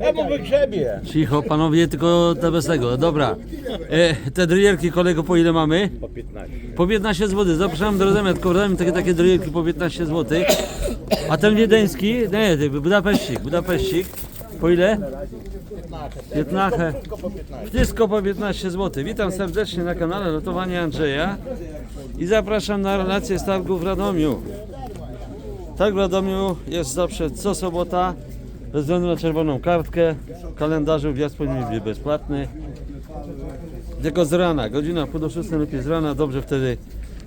Czemu wygrzebie? Cicho, panowie, tylko te bez tego. Dobra. E, te dryjerki, kolego, po ile mamy? Po 15. Po 15 zł. Zapraszam do Rozemet. Rozemet takie, takie dryjerki po 15 zł. A ten wiedeński, nie, ty, Budapeszcik, Budapeszcik. Po ile? 15. Wszystko po 15 zł. Witam serdecznie na kanale Lotowanie Andrzeja i zapraszam na relację z targu w Radomiu. Targ w Radomiu jest zawsze co sobota, bez względu na czerwoną kartkę. Kalendarzu wjazd powinien być bezpłatny. Tylko z rana, godzina pół do 6 lepiej z rana, dobrze wtedy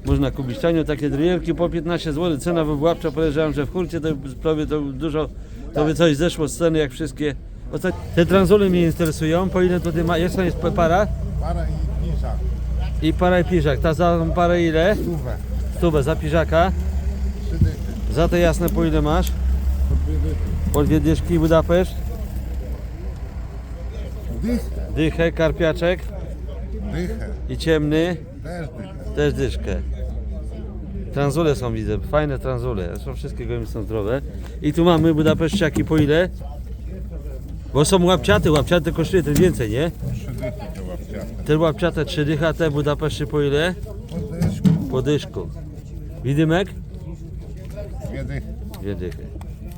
można kupić tanio takie dryjerki po 15 zł. Cena wywoławcza, podejrzewam, że w hurcie to prawie to dużo, to by coś zeszło z ceny jak wszystkie. Te transuly mnie interesują, po ile tutaj ma, jest, jest para? Para i piżak. I para i piżak. Ta za parę ile? Stówę. Stówę za piżaka. Za te jasne po ile masz? Po dwie dyszki Budapeszt. Dychę. Dychę, karpiaczek Dychę. i ciemny. Też dychę. Też dyszkę. Tranzule są widzę, fajne tranzule. Zresztą wszystkie gołębie są zdrowe. I tu mamy Budapeszciaki po ile? Bo są łapciate, łapciate kosztuje ten więcej, nie? Trzy dychy to łapciate. Te łapciate 3 dycha, te Budapeszty po ile? Po dyszku. Po dyszku. Widymek? Dwie dychy. Dwie dychy.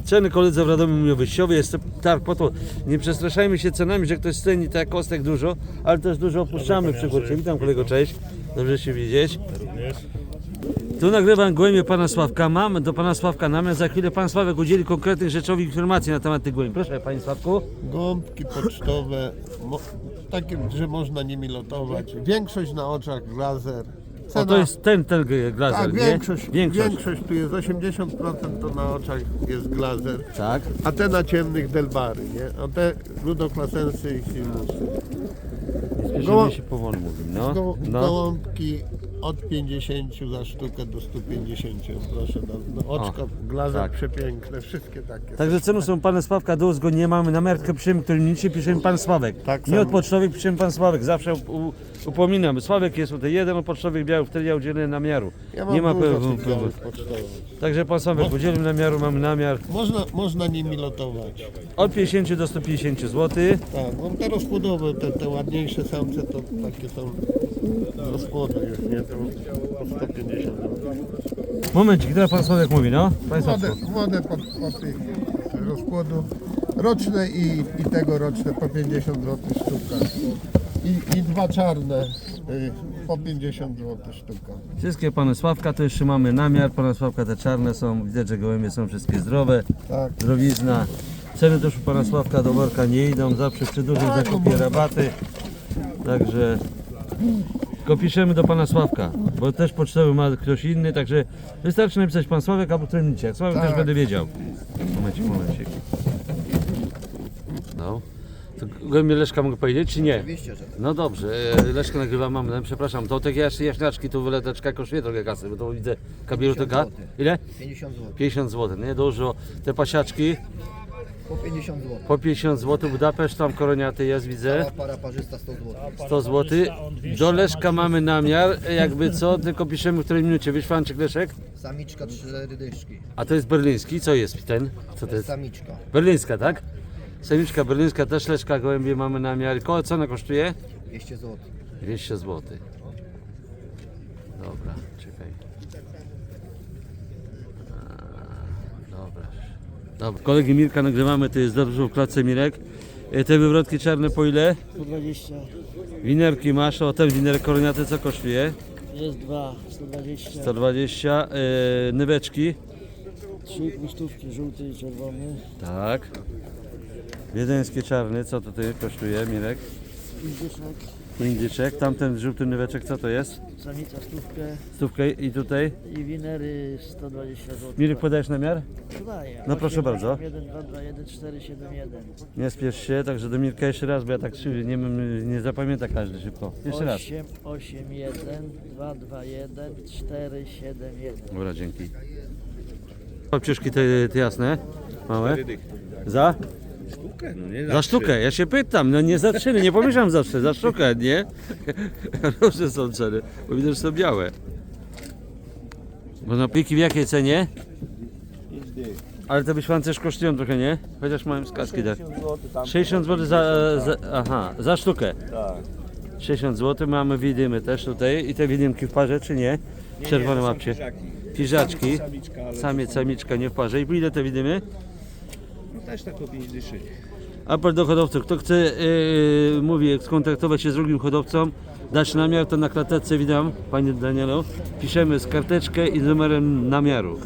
Ceny koledzy w Radomiu mówią wyjściowe, jest targ po to, nie przestraszajmy się cenami, że ktoś ceni tak kostek dużo, ale też dużo opuszczamy przy. Witam kolego, cześć, dobrze się widzieć. Tu nagrywam gołębie pana Sławka, mam do pana Sławka namiar, za chwilę pan Sławek udzieli konkretnych rzeczowych informacji na temat tych gołębi. Proszę panie Sławku. Gąbki pocztowe, mo, takie, że można nimi lotować. Większość na oczach laser. O, to jest ten, ten glazer, tak, nie? większość, Większość. tu jest 80% to na oczach jest glazer, Tak. a te na ciemnych delbary, nie? A te ludoklasensy i silmusy. Spieszymy Goło- się powoli mówimy, no. Go, no. Gołąbki od 50 za sztukę do 150, proszę. No, no, oczka, glazer tak. przepiękne, wszystkie takie. Także ceny są pana Sławka do uzgodnienia. Mamy namiarkę piszemy, którym nic piszemy pan Sławek. Tak Nie samo. od pocztowych piszemy pan Sławek. Zawsze u, upominam. Sławek jest tutaj jeden od pocztowych białych, wtedy ja udzielę namiaru. Ja mam Nie ma dużo pewnego. tych białych pocztowych. Także pan Sławek udzielił namiaru, mamy namiar Można, można nimi lotować. od 50 do 150 zł. Tak, mam te rozpłodowe, te, te ładniejsze samce to takie są z rozpłodu już, nie? To po 150 zł. Momencik, teraz pan Sławek mówi, no. Panie Sławku. młode po, po tych rozkładu. Roczne i, i tegoroczne po 50 zł sztuka. I, I dwa czarne y, po 50 zł sztuka. Wszystkie pana Sławka, to jeszcze mamy namiar. Pana Sławka te czarne są, widać, że gołębie są wszystkie zdrowe. Tak. Zdrowizna. Ceny też u pana Sławka do worka nie idą, zawsze przy dużym Tak, zakupie no rabaty. Także tylko piszemy do pana Sławka, bo też pocztowy ma ktoś inny, także wystarczy napisać pan Sławek albo którymnicie. Jak Sławek Tak. też będę wiedział. Momencik, momencik. No. To gołębie Leszka mogę powiedzieć, czy nie? Oczywiście, że tak. No dobrze, e, Leszka nagrywam, mam, no, przepraszam, to takie jaś- jaśniaczki, tu wyleteczka kosztuje trochę kasy, bo to widzę kabielutyka. 50 zł. Ile? 50 zł. 50 zł, nie dużo. Te pasiaczki Po 50 zł. po 50 zł, Budapeszt tam koroniaty jest, widzę, Cała para parzysta 100 zł. 100 zł. Do Leszka mamy namiar, jakby co, tylko piszemy w której minucie. Wyświanczyk Leszek, Samiczka 4 dyszki. a to jest berliński, co jest ten? Co to jest? Samiczka. Berlińska, tak? Samiczka berlińska, też Leszka gołębie mamy namiar. Ko- Co ona kosztuje? 200 zł. 200 zł. Dobra, czekaj. A, Dobra. Dobra. Kolegi Mirka nagrywamy, to jest dobrze w klatce Mirek. E, Te wywrotki czarne po ile? 120, Winerki masz, o ten winerek koroniaty co kosztuje? jest 2, 120, 120. E, nyweczki. 3 krusztówki, żółty i czerwony, Tak. Wiedeński czarny, co to ty kosztuje, Mirek? indyszek, Indyczek, tamten żółty nyweczek, co to jest? samica stówkę Stówkę i tutaj? i winery 120 zł. Mirek podajesz namiar? Podaję. No proszę bardzo. 1, 2, 2, 1, 4, 7, 1. Nie spiesz się, także do Mirka jeszcze raz, bo ja tak szybko, nie, nie zapamięta każdy szybko. Jeszcze raz. 8, 8, 1, 2, 2, 1, 4, 7, 1. Dobra, dzięki. Papciuszki te, te jasne, małe. Za? No nie Za sztukę, ja się pytam, no nie za czyny, nie pomyślam zawsze, za sztukę, nie? Różne są ceny, bo widzę, że są białe. Bo na pliki w jakiej cenie? Ale te wyświance też kosztują trochę, nie? Chociaż mają skaski, tak? 60 zł za, za, aha, za sztukę. Tak. 60 zł, mamy widymy też tutaj. I te widymki w parze, czy nie? Czerwone łapcie. Piżaczki. Samiec, samiczka nie w parze. I ile te widymy? Też tak 5 dyszy. Apel do hodowców. Kto chce, yy, mówię, skontaktować się z drugim hodowcą, dać namiar, to na klateczce widam, Panie Danielu, piszemy z karteczkę i z numerem namiaru.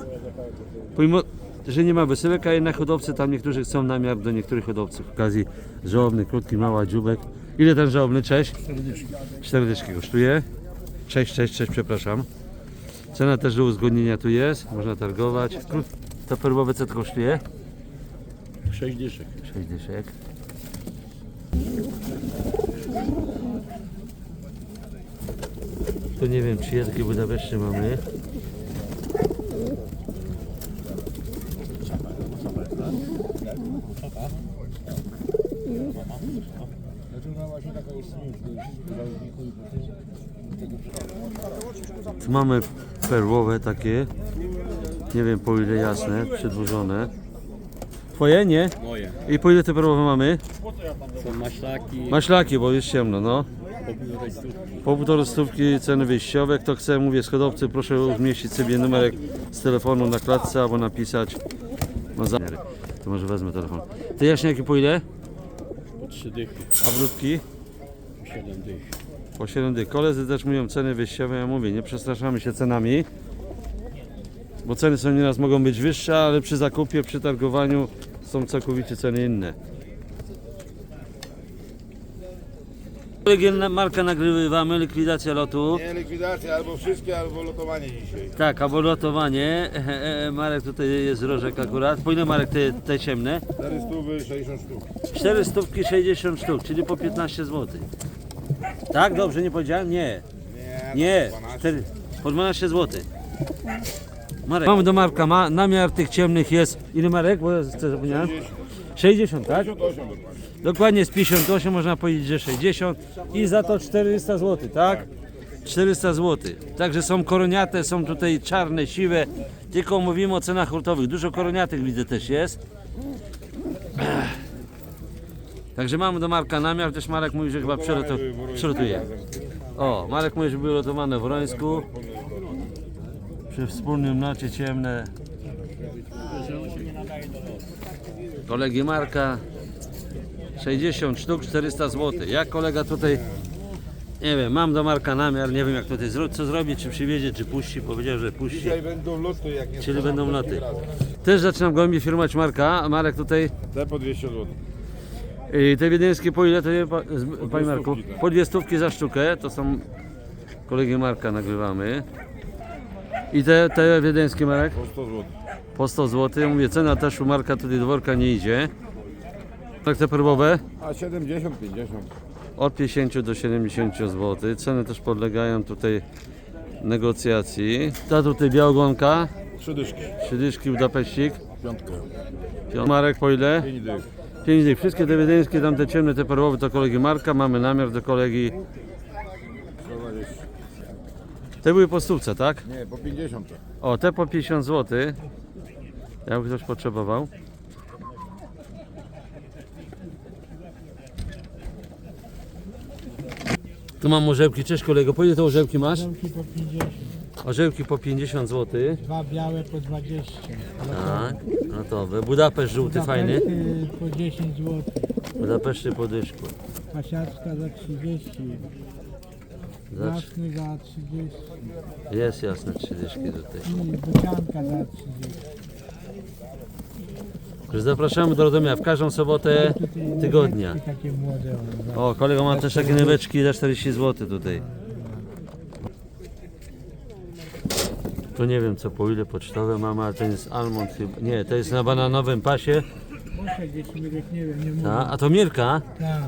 Pomimo, że nie ma wysyłek, a jednak hodowcy, tam niektórzy chcą namiar do niektórych hodowców. W okazji żołobny, krótki, mała, dziubek. Ile ten żołobny? Cześć? 4 dyszki kosztuje. Cześć, cześć, cześć, przepraszam. Cena też do uzgodnienia tu jest, można targować. To perłowe co to kosztuje? 6 dyszek. 6 dyszek. Tu nie wiem, czy takie Budapeszty mamy. Tu mamy perłowe takie. Nie wiem po ile jasne, przedłużone. Twoje? Nie? Moje. I po ile te perłowe mamy? Są maślaki, Maślaki, bo jest ciemno, no. po półtorej stówki. Po półtorej stówki ceny wyjściowe. Kto chce, mówię, z hodowcy, proszę umieścić sobie numerek z telefonu na klatce albo napisać. Ma zamiary. To może wezmę telefon. Te jaśniaki po ile? Po 3 dychy, A brudki? po 7 dych. Po 7 dych. Koledzy też mówią ceny wyjściowe. Ja mówię, nie przestraszamy się cenami. Bo ceny są nieraz mogą być wyższe, ale przy zakupie, przy targowaniu są całkowicie ceny inne. Marka nagrywamy, likwidacja lotu. Nie likwidacja, albo wszystkie, albo lotowanie dzisiaj. Tak, albo lotowanie. E, e, Marek tutaj jest rożek akurat. Po ile Marek te, te ciemne? 4 stówy, 60 sztuk. 4 stówki 60 sztuk, czyli po 15 zł. Tak, dobrze, nie powiedziałem? Nie. Nie, Nie, 12. 4, po 12 zł. Marek. Mamy do Marka, ma, namiar tych ciemnych jest. Ile Marek? Bo ja zapomniałem? 60, tak? 58 dokładnie. Z 58 można powiedzieć, że 60 i za to 400 zł, tak? 400 zł. Także są koroniate, są tutaj czarne, siwe. Tylko mówimy o cenach hurtowych. Dużo koroniatych widzę też jest. Także mamy do Marka namiar, też Marek mówi, że chyba przelotu, przelotuje. O, Marek mówi, że były lotowane w Wrońsku. Przy wspólnym nocie ciemne. Kolegi Marka 60 sztuk, 400 zł. Jak kolega tutaj, nie wiem, mam do Marka namiar, nie wiem jak tutaj zro, co zrobi, czy przywiezie, czy puści. Powiedział, że puści. Dzisiaj będą loty, jak nie Czyli będą loty. Też zaczynam głębiej firmować Marka, Marek tutaj, Te po 200 zł. y, te wiedeńskie po ile to nie, pa- z- panie Marku? tak. Po dwie stówki za sztukę, to są kolegi Marka nagrywamy. I te, te wiedeńskie Marek? Po 100 zł. Po 100 zł. Mówię, cena też u Marka tutaj do worka nie idzie. Tak te perłowe? A 70, 50. Od 50 do 70 zł. Ceny też podlegają tutaj negocjacji. Ta tutaj białogonka, Trzy dyszki. szydyszki Budapeścik. Piątkę. Pią- Marek po ile? 5 dych. 5 dych. Wszystkie te wiedeńskie, tam te ciemne, te perłowe to kolegi Marka. Mamy namiar do kolegi. 120. Te były po stówce, tak? Nie, po 50. O, te po 50 zł. Jakby ktoś potrzebował. Tu mam orzełki. Cześć kolego, po ile te orzełki masz? Orzełki po 50, Orzełki po 50 zł. dwa białe po 20. Tak, gotowe. Budapeszt żółty, fajny. Budapeszty po 10 zł. Budapeszty po dyszku. Pasiaczka za 30. Za, Jasny za 30. jest jasne trzy dyszki tutaj. I bocianka za 30. Także Zapraszamy do Radomia w każdą sobotę tygodnia. takie młode. o, za- O, kolega ma też takie nyweczki za 40 zł tutaj. To nie wiem co po ile pocztowe mamy, ale ten jest almond chyba. Nie, to jest na bananowym pasie. Muszę gdzieś nie wiem, nie mówię. A to Mirka. Tam.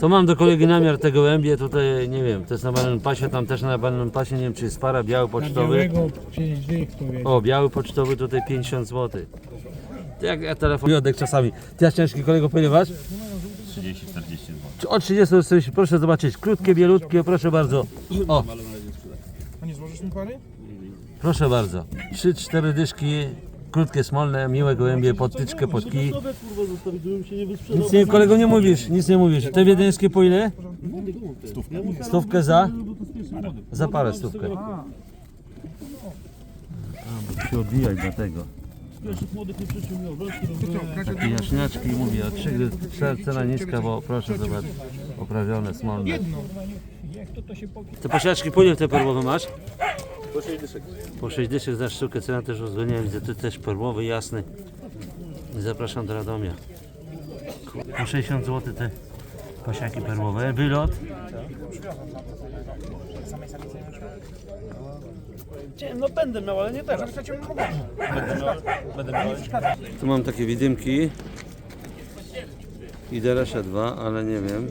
To mam do kolegi namiar tego łębie tutaj, nie wiem, to jest na bananowym pasie, tam też na bananowym pasie, nie wiem czy jest para, biały pocztowy. białego 5 dych powiedział. O, biały pocztowy tutaj 50 zł. To jak ja telefon oddech czasami. Ty ja ciężki kolego ponieważ? 30-40 zł. O 30 do 40, proszę zobaczyć. Krótkie, bielutkie, proszę bardzo. O. A nie złożysz mi pary? Proszę bardzo. 3-4 dyszki krótkie, smolne, miłe gołębie, pod tyczkę, pod kij. Nic nie, kolego nie mówisz, nic nie mówisz. Te wiedeńskie po ile? Stówkę za? Za parę stówkę. A, bo się odbijać do tego. Takie jaśniaczki mówię, a trzy gry, cena niska, bo proszę zobaczyć, oprawione, smolne. Te pasiaczki po ile te perłowe masz? Po 6 dyszek. Po 6 dyszek za sztukę, cena też uwzględniam, widzę tu też perłowy, jasny. Zapraszam do Radomia. Po 60 zł te pasiaki perłowe. Wylot. No będę miał, ale nie teraz. Tu mam takie widymki. I Deresze dwa, ale nie wiem.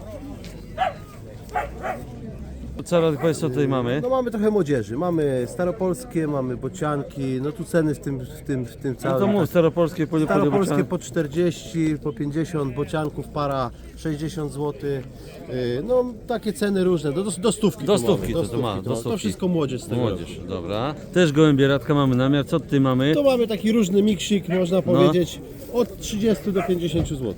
Co Państwo tutaj mamy? No mamy trochę młodzieży, mamy staropolskie, mamy bocianki, no tu ceny w tym, w tym, w tym No całym. to mów, staropolskie po Staropolskie po 40, po 50, bocianków para 60 zł. No takie ceny różne, do, do, stówki. Do stówki to, to ma, do To stówki. wszystko młodzież z tego roku. Młodzież, dobra. Też gołębie radka mamy namiar, co tutaj mamy? To mamy taki różny miksik, można No. powiedzieć, od 30 do 50 zł.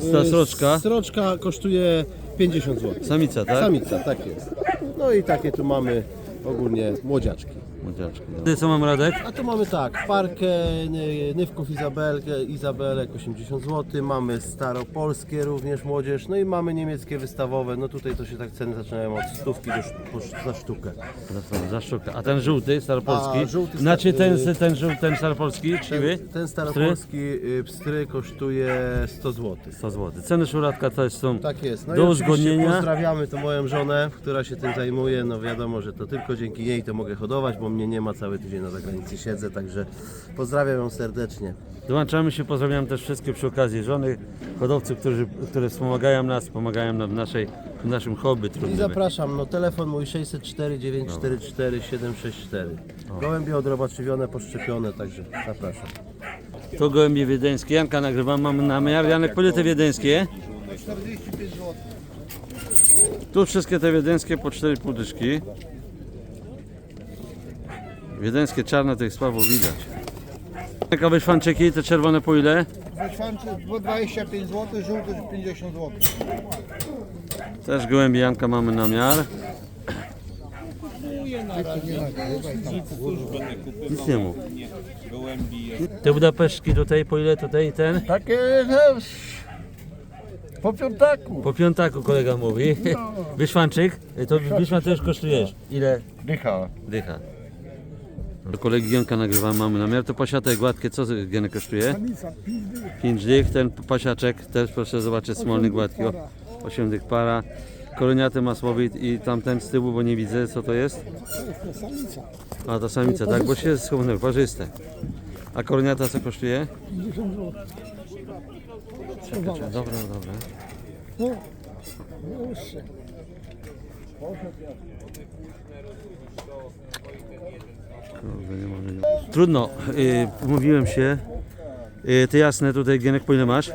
Sta sroczka, Sroczka kosztuje 50 zł. samica, tak? Samica, tak jest. No i takie tu mamy ogólnie młodziaczki. Młodziaczki, dobra. Ty co mam Radek? A tu mamy tak, parkę ny- Nywków Izabelkę, Izabelek 80 zł, mamy staropolskie również młodzież, no i mamy niemieckie wystawowe, no tutaj to się tak ceny zaczynają od stówki do, po- za sztukę. Za, za sztukę. A ten żółty, staropolski? A, żółty sta- Znaczy ten, y- ten, żół- ten staropolski, siwy? Ten, ten staropolski y, pstry kosztuje 100 zł. 100 zł. Ceny szuradka też są Tak jest. No do oczywiście uzgodnienia. pozdrawiamy to moją żonę, która się tym zajmuje. No wiadomo, że to tylko dzięki niej to mogę hodować, bo mnie nie ma cały tydzień na zagranicy siedzę, także pozdrawiam ją serdecznie. Dołączamy się, pozdrawiam też wszystkie przy okazji żony, hodowców, którzy, które wspomagają nas, pomagają nam w, naszej, w naszym hobby I trudnym. zapraszam, no telefon mój 604 944 764. Gołębie odrobaczywione, poszczepione, także zapraszam. To gołębie wiedeńskie. Janka nagrywam, mamy namiar. Janek, po ile te wiedeńskie? 45 zł. Tu wszystkie te wiedeńskie po 4,5 dyszki. Wiedeńskie czarne tych słabo widać. Jaka wyszwanczyki, te czerwone po ile? Wyszwanczy 25 zł, żółty 50 zł. Też gołębie Janka mamy namiar. Nic nie mów. Te Budapesztki tutaj po ile tutaj ten? Takie no, po piątaku. Po piątaku kolega mówi. Wyszwanczyk, to wyszwan też kosztujesz. Ile? Dycha. Dycha. Do kolegi Gienka nagrywam, mamy namiar. To pasiate gładkie, co Gienek kosztuje? 5 dych. Ten pasiaczek też proszę zobaczyć, smolny gładki. O, 8 dych para. Koroniaty masłowit i tamten z tyłu, bo nie widzę co to jest. A to samica, tak, bo się schowano, parzyste. A koroniata co kosztuje? 50 zł. Dobra, dobra. Kurde, nie mogę, nie mogę. Trudno, yy, się. Yy, te jasne tutaj Gienek po ile masz?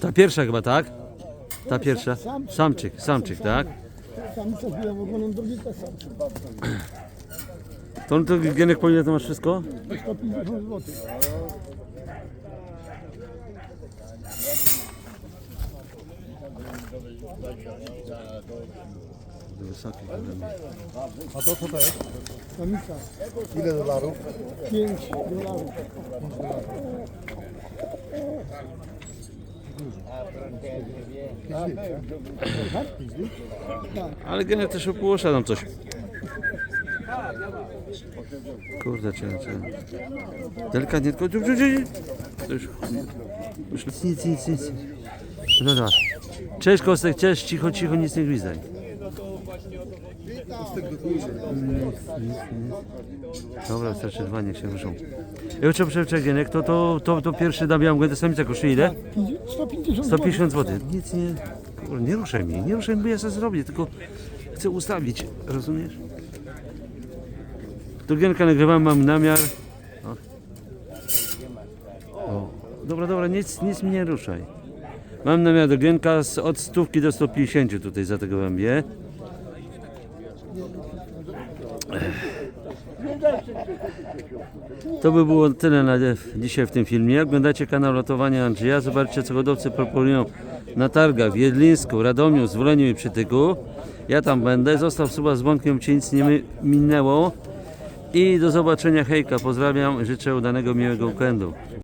Ta pierwsza chyba, tak? Ta pierwsza? Samczyk, samczyk, tak? To, to Gienek po to masz wszystko? Wysoki, kurde. A to co to jest? Ile dolarów? Ale Gienek też opłosza tam coś. Kurde, cię, cię. Delikatnie, tylko... To już... już nic, nic, nic, nic. No dobra. Cześć Kostek, cześć, cicho, cicho, nic nie gwizdaj. Dobra, wystarczy dwa, niech się wyszą. Ja trzeba przewczegienek, to, to, to, to pierwszy na białą gętę samica kosztuje ile? 150 150 zł. Nic nie, nie ruszaj mnie, nie ruszaj mnie, bo ja sobie zrobię, tylko chcę ustawić, rozumiesz? Turgienka nagrywam, mam namiar. O. O. Dobra, dobra, nic, nic mnie nie ruszaj. Mam namiar do gienka z, od stówki do 150 tutaj za tego głębie. To by było tyle na dzisiaj w tym filmie. Jak oglądacie kanał Lotowania Andrzeja, zobaczcie co hodowcy proponują na targach w Jedlińsku, Radomiu, Zwoleniu i Przytyku. Ja tam będę. Zostaw suba z dzwonkiem, cię nic nie mi- minęło. I do zobaczenia hejka. Pozdrawiam, życzę udanego, miłego weekendu.